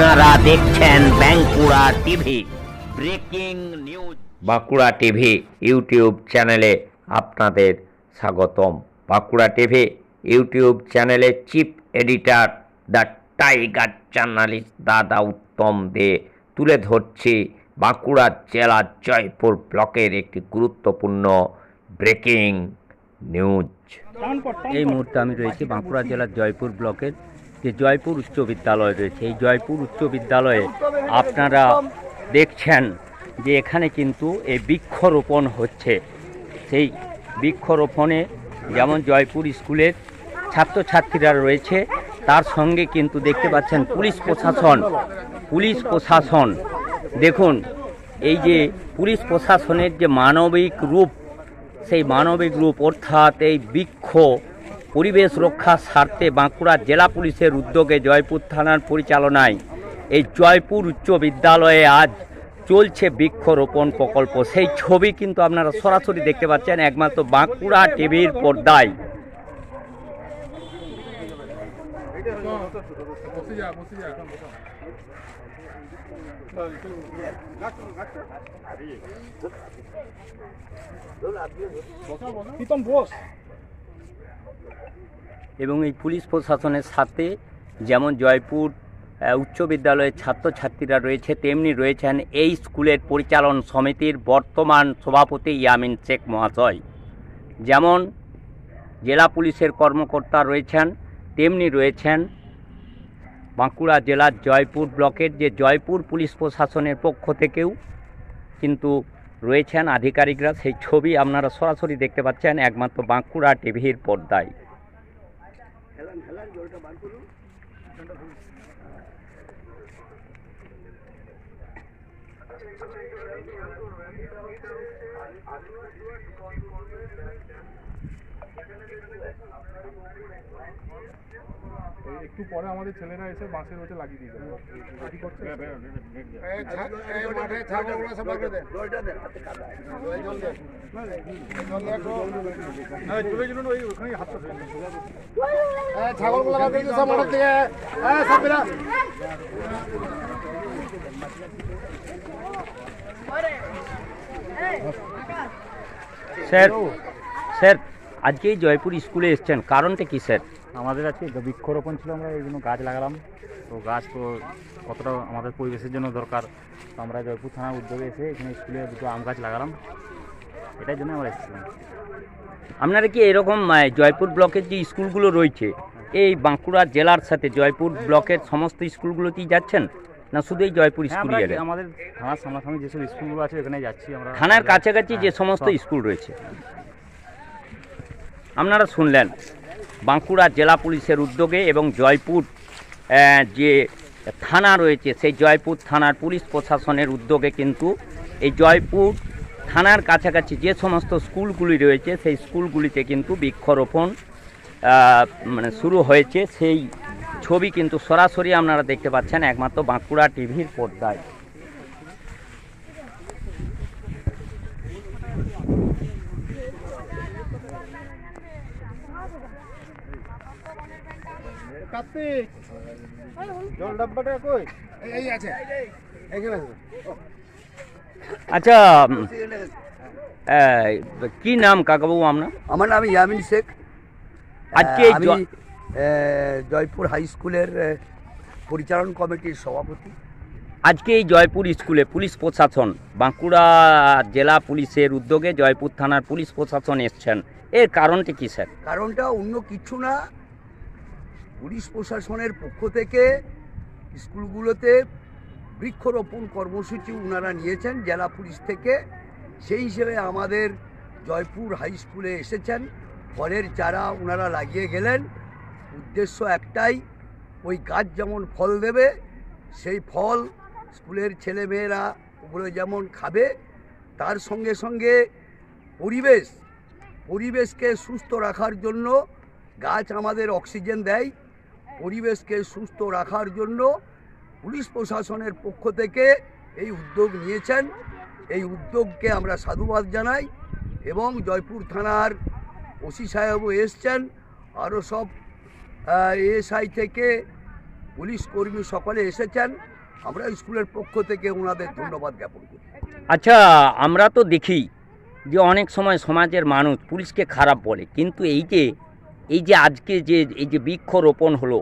আপনারা দেখছেন Bankura TV breaking news. Bankura TV YouTube চ্যানেলে আপনাদের স্বাগতম। বাঁকুড়া টিভি ইউটিউব চ্যানেলে chief editor the tiger journalist দাদা উত্তম দে তুলে ধরছি বাঁকুড়া জেলার জয়পুর ব্লকের একটি গুরুত্বপূর্ণ ব্রেকিং নিউজ। এই মুহূর্তে আমি রয়েছি বাঁকুড়া জেলার জয়পুর ব্লকের যে জয়পুর উচ্চ বিদ্যালয় রয়েছে, এই জয়পুর উচ্চ বিদ্যালয়ে আপনারা দেখছেন যে এখানে কিন্তু এই বৃক্ষরোপণ হচ্ছে। সেই বৃক্ষরোপণে যেমন জয়পুর স্কুলের ছাত্রছাত্রীরা রয়েছে, তার সঙ্গে কিন্তু দেখতে পাচ্ছেন পুলিশ প্রশাসন। পুলিশ প্রশাসন, দেখুন, এই যে পুলিশ প্রশাসনের যে মানবিক রূপ, সেই মানবিক রূপ অর্থাৎ এই বৃক্ষ পরিবেশ রক্ষার স্বার্থে বাঁকুড়া জেলা পুলিশের উদ্যোগে জয়পুর থানার পরিচালনায় এই জয়পুর উচ্চ বিদ্যালয়ে আজ চলছে বৃক্ষরোপণ প্রকল্প। সেই ছবি কিন্তু আপনারা সরাসরি দেখতে পাচ্ছেন, একমাত্র বাঁকুড়া টিভির পর্দায়। প্রীতম, বোস। এবং এই পুলিশ প্রশাসনের সাথে যেমন জয়পুর উচ্চ বিদ্যালয়ের ছাত্রছাত্রীরা রয়েছে, তেমনি রয়েছেন এই স্কুলের পরিচালন সমিতির বর্তমান সভাপতি ইয়ামিন শেখ মহাশয়। যেমন জেলা পুলিশের কর্মকর্তা রয়েছেন, তেমনি রয়েছেন বাঁকুড়া জেলার জয়পুর ব্লকের যে জয়পুর পুলিশ প্রশাসনের পক্ষ থেকেও কিন্তু রয়েছেন আধিকারিকরা। সেই ছবি আপনারা সরাসরি দেখতে পাচ্ছেন একমাত্র বাঁকুড়া টিভির পর্দায়। একটু পরে আমাদের ছেলেরা এসে বাঁশের ওটা লাগিয়ে দিয়ে যাবে। কি করছে? হ্যাঁ চলে গেলুন ওই ওখানেই হাতটা ছাগলগুলো বার করে মাঠের থেকে হ্যাঁ স্যার স্যার আজকে এই জয়পুর স্কুলে এসছেন। কারণটা কি স্যার? আমাদের আজকে বৃক্ষরোপণ ছিল আমরা এই জন্য গাছ লাগালাম। তো গাছ তো কতটা আমাদের পরিবেশের জন্য দরকার তো আমরা জয়পুর থানার উদ্যোগে এসে এখানে স্কুলে দুটো আম গাছ লাগালাম। এটার জন্য আমরা এসেছিলাম। আপনারা কি এরকম জয়পুর ব্লকের যে স্কুলগুলো রয়েছে এই বাঁকুড়া জেলার সাথে জয়পুর ব্লকের সমস্ত স্কুলগুলোতেই যাচ্ছেন? না শুধু এই জয়পুর হ্যাঁ, আমরা আমাদের থানার সামনাসামনি যেসব স্কুলগুলো আছে ওখানে যাচ্ছি আমরা। থানার কাছাকাছি যে হ্যাঁ, সমস্ত স্কুল রয়েছে। আপনারা শুনলেন, বাঁকুড়া জেলা পুলিশের উদ্যোগে এবং জয়পুর যে থানা রয়েছে, সেই জয়পুর থানার পুলিশ প্রশাসনের উদ্যোগে কিন্তু এই জয়পুর থানার কাছাকাছি যে সমস্ত স্কুলগুলি রয়েছে, সেই স্কুলগুলিতে কিন্তু বৃক্ষরোপণ মানে শুরু হয়েছে। সেই ছবি কিন্তু সরাসরি আপনারা দেখতে পাচ্ছেন, একমাত্র বাঁকুড়া টিভির পর্দায়। কার্তিক জল ডাব্বাটা কই এই আছে এখানে আছে আচ্ছা কি নাম কাকাবাবু আপনার? আমার নাম ইয়ামিন শেখ। আজকে আমি জয়পুর হাই স্কুলের পরিচালন কমিটির সভাপতি। আজকে এই জয়পুর স্কুলে পুলিশ প্রশাসন বাঁকুড়া জেলা পুলিশের উদ্যোগে জয়পুর থানার পুলিশ প্রশাসন এসছেন। এর কারণটি কি স্যার? কারণটা অন্য কিছু না পুলিশ প্রশাসনের পক্ষ থেকে স্কুলগুলোতে বৃক্ষরোপণ কর্মসূচি ওনারা নিয়েছেন, জেলা পুলিশ থেকে। সেই হিসেবে আমাদের জয়পুর হাই স্কুলে এসেছেন। ফলের চারা ওনারা লাগিয়ে গেলেন। উদ্দেশ্য একটাই, ওই গাছ যেমন ফল দেবে, সেই ফল স্কুলের ছেলেমেয়েরা ওগুলো যেমন খাবে, তার সঙ্গে সঙ্গে পরিবেশ, পরিবেশকে সুস্থ রাখার জন্য গাছ আমাদের অক্সিজেন দেয়। পরিবেশকে সুস্থ রাখার জন্য পুলিশ প্রশাসনের পক্ষ থেকে এই উদ্যোগ নিয়েছেন। এই উদ্যোগকে আমরা সাধুবাদ জানাই এবং জয়পুর থানার ওসি সাহেবও এসছেন। আরও সব এএসআই থেকে পুলিশ কর্মী সকলে এসেছেন। আমরা স্কুলের পক্ষ থেকে ওনাদের ধন্যবাদ জ্ঞাপন করি। আচ্ছা আমরা তো দেখি যে অনেক সময় সমাজের মানুষ পুলিশকে খারাপ বলে। কিন্তু এই যে এই যে আজকে যে, এই যে বৃক্ষরোপণ হলো,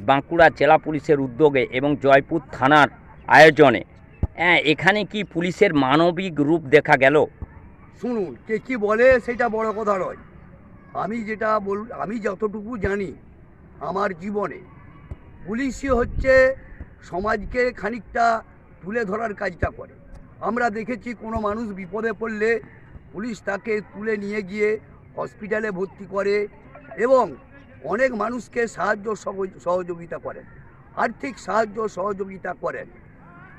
বাঁকুড়া জেলা পুলিশের উদ্যোগে এবং জয়পুর থানার আয়োজনে হ্যাঁ এখানে কি পুলিশের মানবিক রূপ দেখা গেল? শুনুন, কে কি বলে সেটা বড় কথা নয়। আমি যেটা বল, আমি যতটুকু জানি আমার জীবনে, পুলিশই হচ্ছে সমাজকে খানিকটা তুলে ধরার কাজটা করে। আমরা দেখেছি কোনো মানুষ বিপদে পড়লে পুলিশ তাকে তুলে নিয়ে গিয়ে হসপিটালে ভর্তি করে এবং অনেক মানুষকে সাহায্য সহযোগিতা করেন। আর্থিক সাহায্য সহযোগিতা করেন।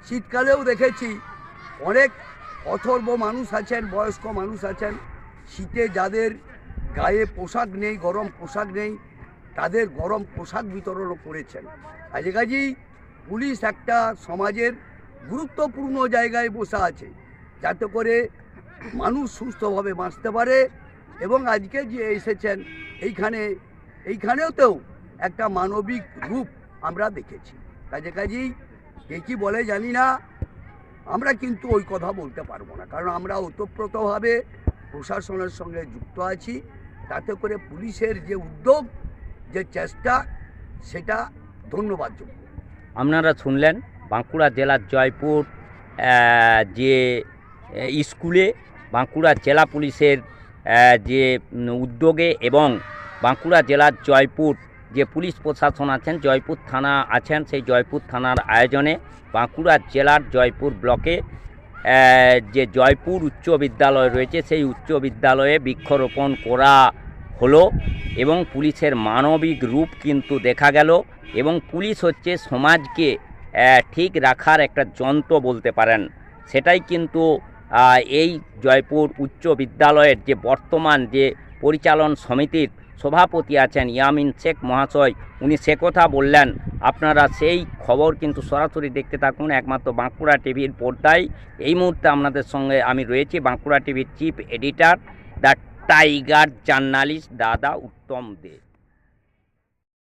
শীতকালেও দেখেছি অনেক অথর্ব মানুষ আছেন, বয়স্ক মানুষ আছেন। শীতে যাদের গায়ে পোশাক নেই, গরম পোশাক নেই, তাদের গরম পোশাক বিতরণও করেছেন। কাজে কাজেই পুলিশ একটা সমাজের গুরুত্বপূর্ণ জায়গায় বসে আছে, যাতে করে মানুষ সুস্থভাবে বাঁচতে পারে। এবং আজকে যে এসেছেন, এইখানে এইখানেওতেও একটা মানবিক রূপ আমরা দেখেছি। কাজে কাজেই কে কী বলে জানি না, আমরা কিন্তু ওই কথা বলতে পারব না। কারণ আমরা ওতপ্রোতভাবে প্রশাসনের সঙ্গে যুক্ত আছি। তাতে করে পুলিশের যে উদ্যোগ, যে চেষ্টা, সেটা ধন্যবাদযোগ্য আপনারা শুনলেন বাঁকুড়া জেলার জয়পুর যে স্কুলে বাঁকুড়া জেলা পুলিশের যে উদ্যোগে এবং বাঁকুড়া জেলার জয়পুর যে পুলিশ প্রশাসন আছেন, জয়পুর থানা আছেন, সেই জয়পুর থানার আয়োজনে বাঁকুড়া জেলার জয়পুর ব্লকে যে জয়পুর উচ্চ বিদ্যালয় রয়েছে, সেই উচ্চ বিদ্যালয়ে বৃক্ষরোপণ করা হলো এবং পুলিশের মানবিক রূপ কিন্তু দেখা গেল এবং পুলিশ হচ্ছে সমাজকে ঠিক রাখার একটা যন্ত্র বলতে পারেন। সেটাই কিন্তু এই জয়পুর উচ্চ বিদ্যালয়ের যে বর্তমান যে পরিচালন সমিতির সভাপতি আছেন ইয়ামিন শেখ মহাশয়, উনি সে কথা বললেন। আপনারা সেই খবর কিন্তু সরাসরি দেখতে থাকুন, একমাত্র বাঁকুড়া টিভির পর্দায়। এই মুহূর্তে আপনাদের সঙ্গে আমি রয়েছি, বাঁকুড়া টিভির chief editor, the tiger journalist, দাদা উত্তম দে।